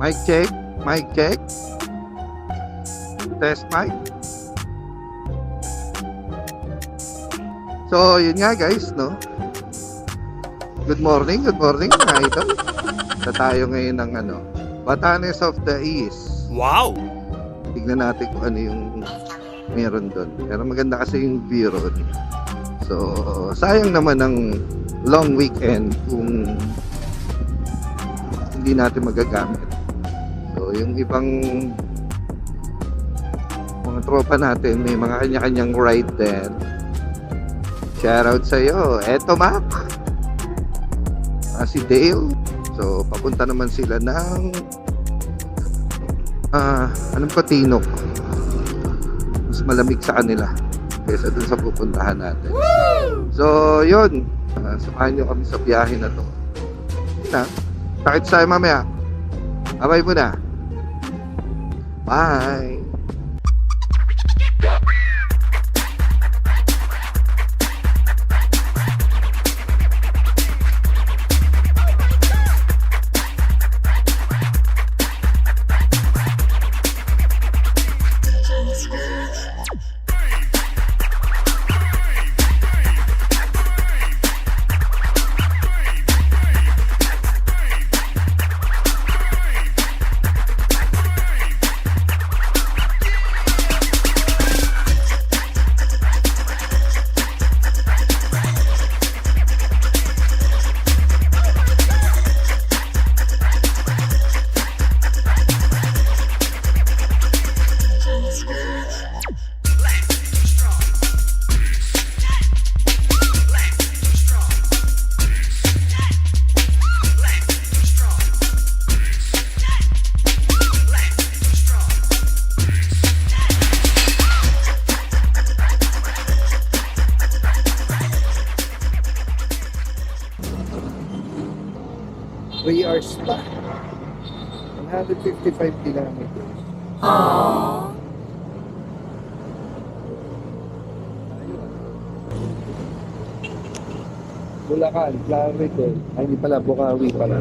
Mic check. Mic check. Test mic. So, yun nga guys, no? Good morning, good morning mga idol. Sa tayo ngayon ng ano, Batanes of the East. Wow! Tignan natin kung ano yung meron doon. Pero maganda kasi yung view road. So, sayang naman ng long weekend kung hindi natin magagamit. So, yung ibang mga tropa natin, may mga kanya-kanyang ride din. Shoutout sa iyo. Eto, Mac. Ah, si Dale. So, papunta naman sila ng ah, anong patinok? Mas malamig sa kanila kaysa dun sa pupuntahan natin. So, yun. Ah, samahan nyo kami sa biyahe na to. Na, takit tayo mamaya. Abay muna. Bye! 155 kilometers. Bulacan, Claridel. Ay, hindi pala, Bukawi pala.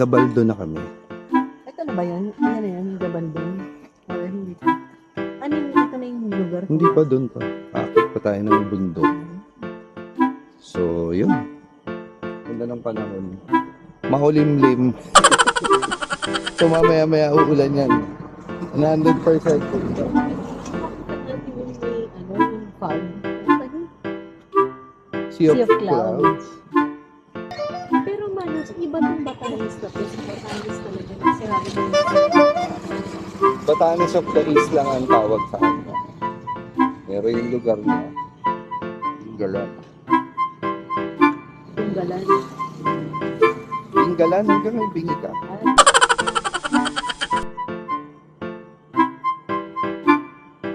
Gabaldo na kami. Ito na ba yan? Ano na yan? Gabandong? O hindi pa? Ano yung ito na yung lugar? Hindi pa doon pa. Akit pa tayo ng bundok. So, yun. Ganda ng panahon. Mahulimlim. so, mamaya-maya uulan yan. 100 per second. Natin yung may, ano, yung fog. Ano yun? Sea of, Sea of clouds. clouds. Iba tong Batanes na to. Sa Batanes talaga. Mo yung Batanes of the East lang ang tawag sa kanya. Pero yung lugar niya, yung galan. Yung galan, hanggang may bingi ka.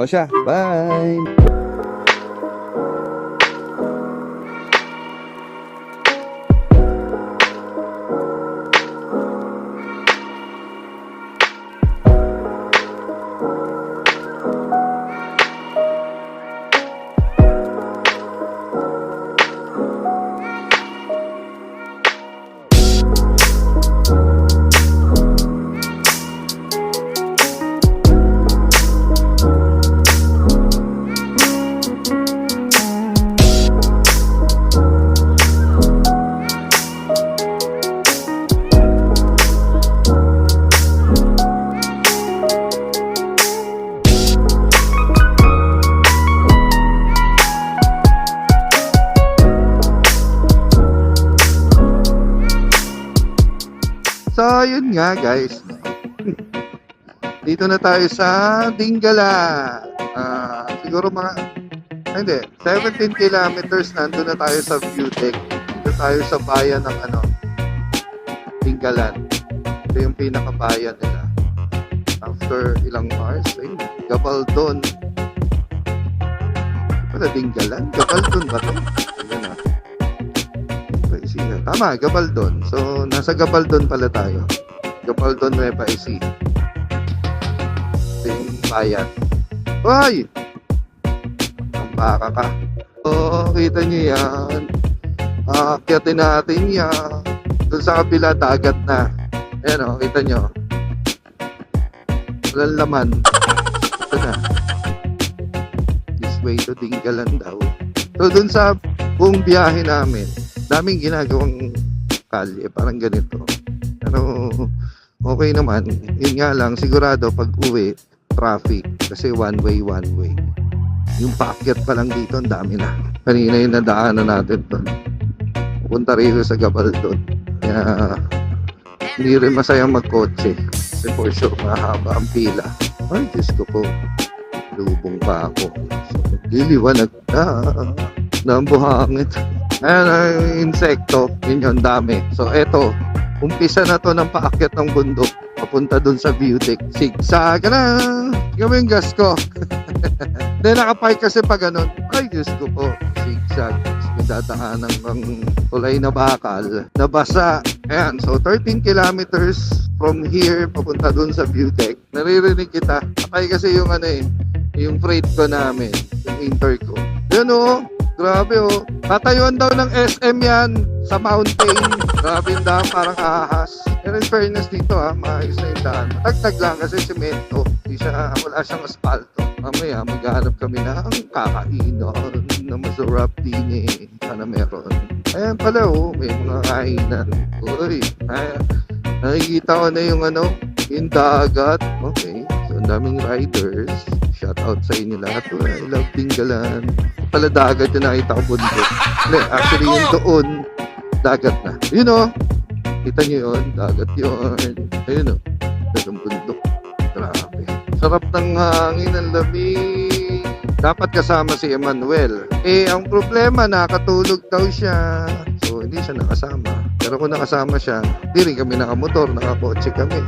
O siya, bye! Na tayo sa Dingala. Ah, siguro mga ay, hindi, 17 kilometers nandun na tayo sa deck. Dito tayo sa bayan ng ano, Dingalan. Ito yung pinakabayan nila. After ilang hours, ay, Gabaldon. Wala Dingalan? Gabaldon ba to? Ayun na. Tama, Gabaldon. So, nasa Gabaldon pala tayo. Gabaldon, Nueva Ecija. Bayan. Hoy! Ang ka. Oo, kita niyo yan. Aakyatin natin yan. Doon sa kabila, dagat na. Ayan o, kita nyo. Walang laman. Ito na. This way to Dingalan daw. So, doon sa buong biyahe namin, daming ginagawang kalye, parang ganito. Pero, okay naman. Yun nga lang, sigurado pag uwi, traffic. Kasi one way, one way. Yung paakyat pa lang dito, ang dami na. Kanina yung nadaanan natin doon. Pupunta rito sa Gabaldon. Kaya, hindi rin masayang magkotse. Kasi for sure, mahaba ang pila. Ay, Diyos ko po. Lubong pa ako. So, liliwanag na. Na ang buhangit. Ayan, ang insekto. Yun yung dami. So, eto. Umpisa na to ng paakyat ng bundok. Papunta dun sa view deck. Zigzag na. Gawin gas ko. Hindi, nakapark kasi pa ganun. Ay, Diyos ko po. Zigzag. Dadaanan ng tulay na bakal. Nabasa. Ayan, so 13 kilometers from here papunta dun sa deck. Naririnig kita. Sakay kasi yung ano eh, yung freight ko namin, yung inter ko. Yun oh, grabe oh. Tatayuan daw ng SM yan sa mountain. Grabe yung daan, parang ahas. Pero in fairness dito ha, maayos na yung daan. Tagtag lang kasi semento. Di siya, wala siyang asfalto. Mamaya, maghanap kami ng kakainan na masarap din eh. Sana meron. Ayan pala oh, may mga kainan. Uy, ayan. Nakikita ko na yung ano, yung dagat. Okay, so ang daming riders. Shout out sa inyo lahat. Uy, I love Tinggalan. Pala dagat yung nakita ko bundok. Hindi, actually yung doon, dagat na. Yun oh, kita nyo yun, dagat yun. Ayun oh, dagang bundok. Grabe. Sarap ng hangin, ang lamig. Dapat kasama si Emmanuel. Eh, ang problema, nakatulog daw siya. So, hindi siya nakasama. Pero kung nakasama siya, hindi rin kami nakamotor, nakakotse kami.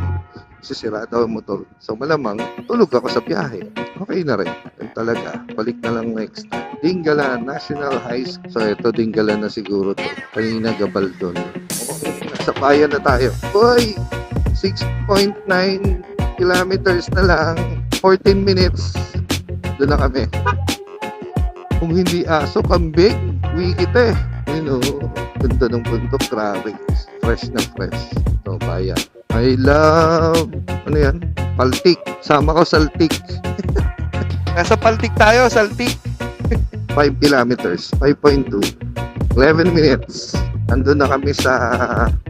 Kasi sira daw ang motor. So, malamang, tulog ako sa biyahe. Okay na rin. Talaga. Balik na lang next time. Dingalan National High School. So, ito, Dingalan na siguro to. Kanina, Gabaldon. Okay, nasa bayan na tayo. Uy! 6.9 kilometers na lang. 14 minutes. Doon na kami. Kung hindi aso, kambing. Uwi kita eh. You know, ganda ng bundok. Grabe. Fresh na fresh. Ito, bayan. I love, ano yan? Paltik. Sama ko saltik. Nasa Paltik tayo, saltik. 5 kilometers. 5.2. 11 minutes. Nandun na kami sa...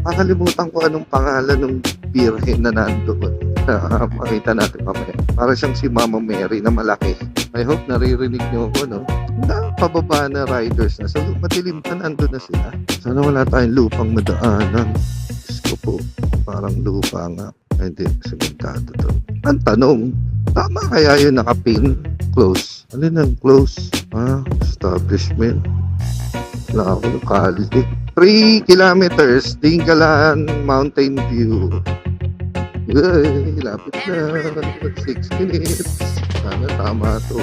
Makalimutan ko anong pangalan ng birhen na nandoon. Ah, makita natin mamaya. Para siyang si Mama Mary na malaki. I hope naririnig niyo ako, no? Na, pababa na riders na. So, madilim na nandun na sila. Sana wala tayong lupang madaanan. Diyos ko po, parang lupa nga. Ay, Hindi, sementado to. Ang tanong, tama kaya yung nakapin? Close. Ano nang close? Ah, establishment. Wala ako locality. 3 kilometers, Dingalan Mountain View. Yay, lapit na. 6 minutes. Sana tama to.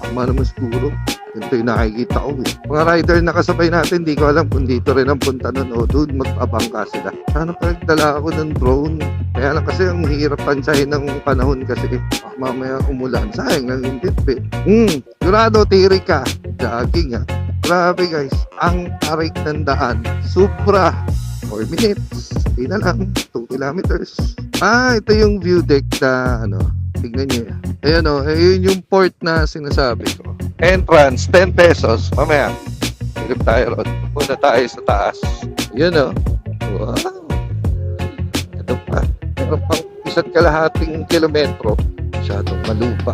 Tama naman siguro. Ito yung nakikita ko eh. Mga rider na kasabay natin, di ko alam kung dito rin ang punta nun o doon magpabangka sila. Sana pagdala ako ng drone. Kaya lang kasi ang hirap tansyahin ng panahon kasi ah, mamaya umulan. Sayang lang yung titbit. Hmm, sigurado tiri ka. Jogging ha. Grabe guys, ang tarik ng daan. Supra. 4 minutes. Hindi na lang. 2 kilometers. Ah, ito yung view deck na ano. Tignan nyo. Ayan o, ayun yung port na sinasabi ko. Entrance, 10 pesos. Mamaya, hilip tayo ron. Muna tayo sa taas. Yun o. Wow. Ito pa. Meron pang isa't kalahating kilometro. Masyadong malupa.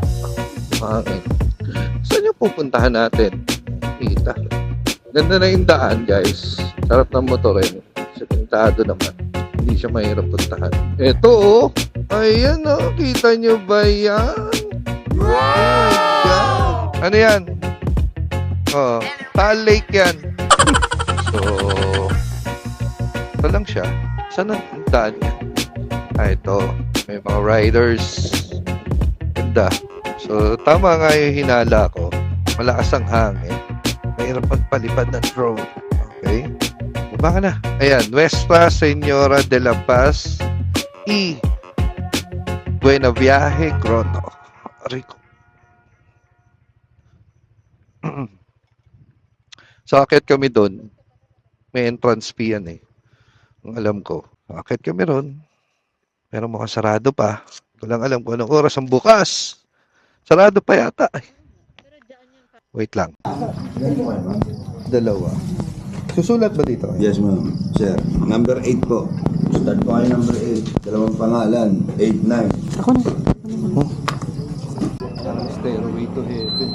Mahangin. Saan yung pupuntahan natin? Kita. Ganda na yung daan, guys. Sarap ng motorin. Sementado naman. Hindi siya mahirap puntahan. Ito, oh. Ayan, oh. Kita nyo ba yan? Oh my God. Ano yan? Oh, Taal Lake yan. so, ito lang siya. Saan ang daan niya? Ah, ito. May mga riders. Ganda. So, tama nga yung hinala ko. Malakas ang hangin. Mahirap magpalipad ng drone. Okay? Baba ka na. Ayan, Nuestra Senora de la Paz y Buena Viaje Grotto. Rico. so, akit kami doon. May entrance fee yan eh. Ang alam ko. Akit kami ron. Pero mukhang sarado pa. Hindi lang alam kung anong oras ang bukas. Sarado pa yata. Ay. Wait lang. Dalawa. Susulat ba dito? Yes, ma'am. Sir, number 8 po. Start po kayo number 8. Dalawang pangalan. 8, 9. Ako na. Stairway to heaven.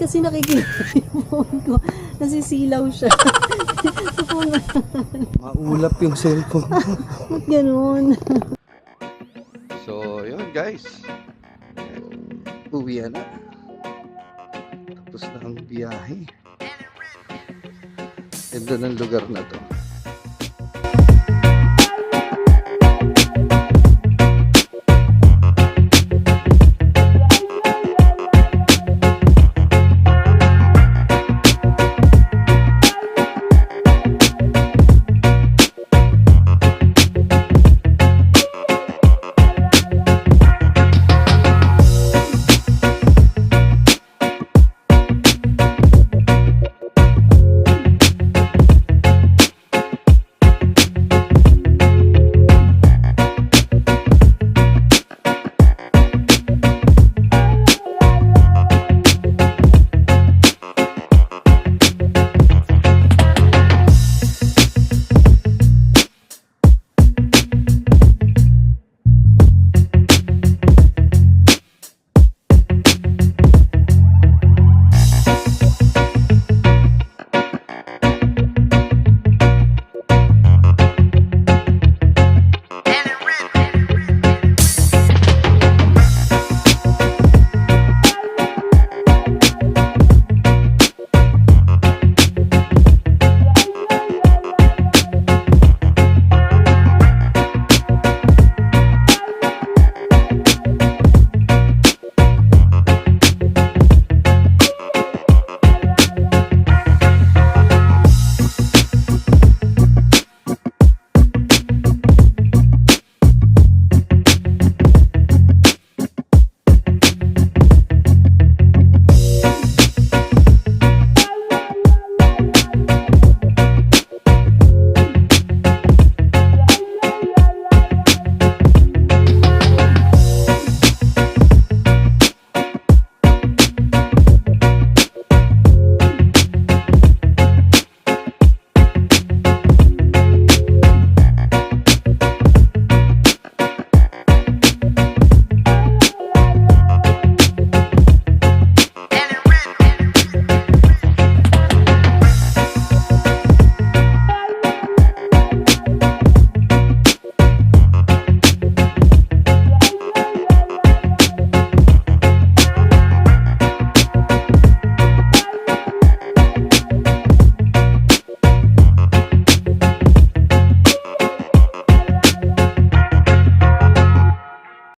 Kasi nakikinig yung phone ko. Nasisilaw siya. Phone na. Maulap yung cellphone. Ba't ganun? so, yun guys. Uwi na. Tapos na ang biyahe. Ganda ng lugar na to.